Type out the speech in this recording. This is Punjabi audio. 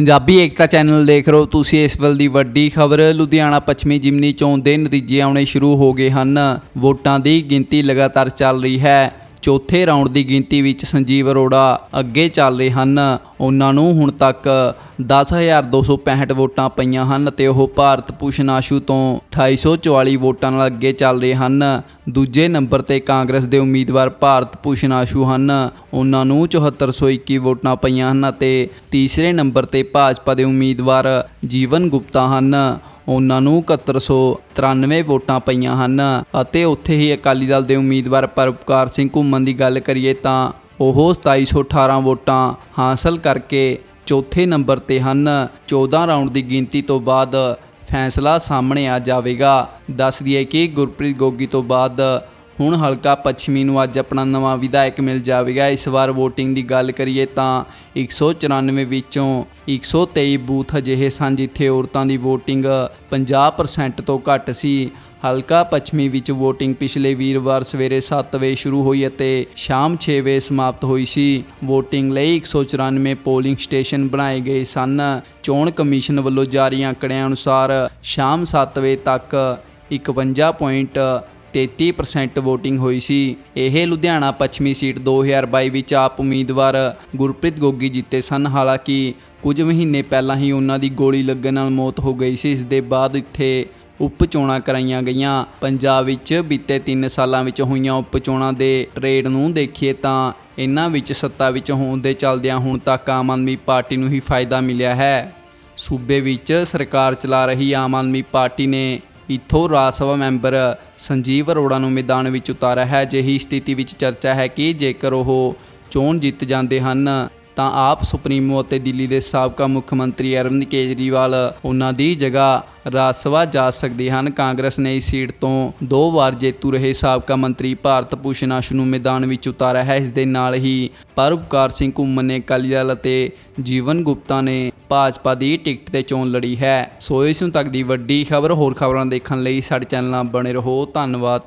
ਪੰਜਾਬੀ ਏਕਤਾ ਚੈਨਲ ਦੇਖ ਰਹੇ ਹੋ ਤੁਸੀਂ ਇਸ ਵੱਲ ਦੀ ਵੱਡੀ ਖਬਰ। ਲੁਧਿਆਣਾ ਪੱਛਮੀ ਜਿਮਨੀ ਚੋਣ ਦੇ ਨਤੀਜੇ ਆਉਣੇ ਸ਼ੁਰੂ ਹੋ ਗਏ ਹਨ। ਵੋਟਾਂ ਦੀ ਗਿਣਤੀ ਲਗਾਤਾਰ ਚੱਲ ਰਹੀ ਹੈ। ਚੌਥੇ ਰਾਊਂਡ ਦੀ ਗਿਣਤੀ ਵਿੱਚ ਸੰਜੀਵ ਅਰੋੜਾ ਅੱਗੇ ਚੱਲ ਰਹੇ ਹਨ। ਉਹਨਾਂ ਨੂੰ ਹੁਣ ਤੱਕ 10265 ਵੋਟਾਂ ਪਈਆਂ ਹਨ ਤੇ ਉਹ ਭਾਰਤ ਭੂਸ਼ਣ ਆਸ਼ੂ ਤੋਂ 2844 ਵੋਟਾਂ ਨਾਲ ਅੱਗੇ ਚੱਲ ਰਹੇ ਹਨ। ਦੂਜੇ ਨੰਬਰ ਤੇ ਕਾਂਗਰਸ ਦੇ ਉਮੀਦਵਾਰ ਭਾਰਤ ਭੂਸ਼ਣ ਆਸ਼ੂ ਹਨ। ਉਹਨਾਂ ਨੂੰ 7421 ਵੋਟਾਂ ਪਈਆਂ ਹਨ ਅਤੇ ਤੀਸਰੇ ਨੰਬਰ ਤੇ ਭਾਜਪਾ ਦੇ ਉਮੀਦਵਾਰ ਜੀਵਨ ਗੁਪਤਾ ਹਨ। ਉਹਨਾਂ ਨੂੰ 7193 ਵੋਟਾਂ ਪਈਆਂ ਹਨ ਅਤੇ ਉੱਥੇ ਹੀ ਅਕਾਲੀ ਦਲ ਦੇ ਉਮੀਦਵਾਰ ਪਰਉਪਕਾਰ ਸਿੰਘ ਘੁੰਮਣ ਦੀ ਗੱਲ ਕਰੀਏ ਤਾਂ ਉਹ 2718 ਵੋਟਾਂ ਹਾਸਲ ਕਰਕੇ ਚੌਥੇ ਨੰਬਰ ਤੇ ਹਨ। 14 ਰਾਊਂਡ ਦੀ ਗਿਣਤੀ ਤੋਂ ਬਾਅਦ ਫੈਸਲਾ ਸਾਹਮਣੇ ਆ ਜਾਵੇਗਾ। ਦੱਸ ਦਈਏ ਕਿ ਗੁਰਪ੍ਰੀਤ ਗੋਗੀ ਤੋਂ ਬਾਅਦ ਹੁਣ ਹਲਕਾ ਪੱਛਮੀ ਨੂੰ ਅੱਜ ਆਪਣਾ ਨਵਾਂ ਵਿਧਾਇਕ ਮਿਲ ਜਾਵੇਗਾ। ਇਸ ਵਾਰ VOTING ਦੀ ਗੱਲ ਕਰੀਏ ਤਾਂ 194 ਵਿੱਚੋਂ 123 ਬੂਥ ਅਜਿਹੇ ਸਨ ਜਿੱਥੇ ਔਰਤਾਂ ਦੀ VOTING 50% ਤੋਂ ਘੱਟ ਸੀ। ਹਲਕਾ ਪੱਛਮੀ ਵਿੱਚ VOTING ਪਿਛਲੇ ਵੀਰਵਾਰ ਸਵੇਰੇ 7 ਵਜੇ ਸ਼ੁਰੂ ਹੋਈ ਅਤੇ ਸ਼ਾਮ 6 ਵਜੇ ਸਮਾਪਤ ਹੋਈ ਸੀ। VOTING ਲਈ 194 ਪੋਲਿੰਗ ਸਟੇਸ਼ਨ ਬਣਾਏ ਗਏ ਸਨ। ਚੋਣ ਕਮਿਸ਼ਨ ਵੱਲੋਂ ਜਾਰੀ ਅੰਕੜਿਆਂ ਅਨੁਸਾਰ ਸ਼ਾਮ 7 ਵਜੇ ਤੱਕ 51. 33% VOTING ਹੋਈ ਸੀ। ਇਹ ਲੁਧਿਆਣਾ ਪੱਛਮੀ ਸੀਟ 2022 ਵਿੱਚ ਆਪ ਉਮੀਦਵਾਰ ਗੁਰਪ੍ਰੀਤ ਗੋਗੀ ਜਿੱਤੇ ਸਨ। ਹਾਲਾਂਕਿ ਕੁਝ ਮਹੀਨੇ ਪਹਿਲਾਂ ਹੀ ਉਹਨਾਂ ਦੀ ਗੋਲੀ ਲੱਗਣ ਨਾਲ ਮੌਤ ਹੋ ਗਈ ਸੀ। ਇਸ ਦੇ ਬਾਅਦ ਇੱਥੇ ਉਪ ਚੋਣਾਂ ਕਰਾਈਆਂ ਗਈਆਂ। ਪੰਜਾਬ ਵਿੱਚ ਬੀਤੇ 3 ਸਾਲਾਂ ਵਿੱਚ ਹੋਈਆਂ ਉਪ ਚੋਣਾਂ ਦੇ ਟ੍ਰੇਡ ਨੂੰ ਦੇਖੀਏ ਤਾਂ ਇਹਨਾਂ ਵਿੱਚ ਸੱਤਾ ਵਿੱਚ ਹੋਣ ਦੇ ਚੱਲਦਿਆਂ ਹੁਣ ਤੱਕ ਆਮ ਆਦਮੀ ਪਾਰਟੀ ਨੂੰ ਹੀ ਫਾਇਦਾ ਮਿਲਿਆ ਹੈ। ਸੂਬੇ ਵਿੱਚ ਸਰਕਾਰ ਚਲਾ ਰਹੀ ਆਮ ਆਦਮੀ ਪਾਰਟੀ ਨੇ ਇੱਥੋਂ ਰਾਜ ਸਭਾ ਮੈਂਬਰ ਸੰਜੀਵ ਅਰੋੜਾ ਨੂੰ ਮੈਦਾਨ ਵਿੱਚ ਉਤਾਰਿਆ ਹੈ। ਅਜਿਹੀ ਸਥਿਤੀ ਵਿੱਚ ਚਰਚਾ ਹੈ ਕਿ ਜੇਕਰ ਉਹ ਚੋਣ ਜਿੱਤ ਜਾਂਦੇ ਹਨ ਤਾਂ ਆਪ ਸੁਪਰੀਮੋ ਅਤੇ ਦਿੱਲੀ ਦੇ ਸਾਬਕਾ ਮੁੱਖ ਮੰਤਰੀ ਅਰਵਿੰਦ ਕੇਜਰੀਵਾਲ ਉਹਨਾਂ ਦੀ ਜਗ੍ਹਾ ਰਾਜ ਸਭਾ ਜਾ ਸਕਦੇ ਹਨ। ਕਾਂਗਰਸ ਨੇ ਇਸ ਸੀਟ ਤੋਂ ਦੋ ਵਾਰ ਜੇਤੂ ਰਹੇ ਸਾਬਕਾ ਮੰਤਰੀ ਭਾਰਤ ਭੂਸ਼ਣ ਆਸ਼ੂ ਨੂੰ ਮੈਦਾਨ ਵਿੱਚ ਉਤਾਰਿਆ ਹੈ। ਇਸ ਦੇ ਨਾਲ ਹੀ ਪਰਉਪਕਾਰ ਸਿੰਘ ਘੁੰਮਣ ਨੇ ਅਕਾਲੀ ਦਲ ਅਤੇ ਜੀਵਨ ਗੁਪਤਾ ਨੇ ਭਾਜਪਾ ਦੀ ਟਿਕਟ ਤੇ ਚੋਣ ਲੜੀ ਹੈ। ਸੋ ਇਸ ਨੂੰ ਤੱਕ ਦੀ ਵੱਡੀ ਖਬਰ, ਹੋਰ ਖਬਰਾਂ ਦੇਖਣ ਲਈ ਸਾਡੇ ਚੈਨਲ ਨਾਲ ਬਣੇ ਰਹੋ। ਧੰਨਵਾਦ।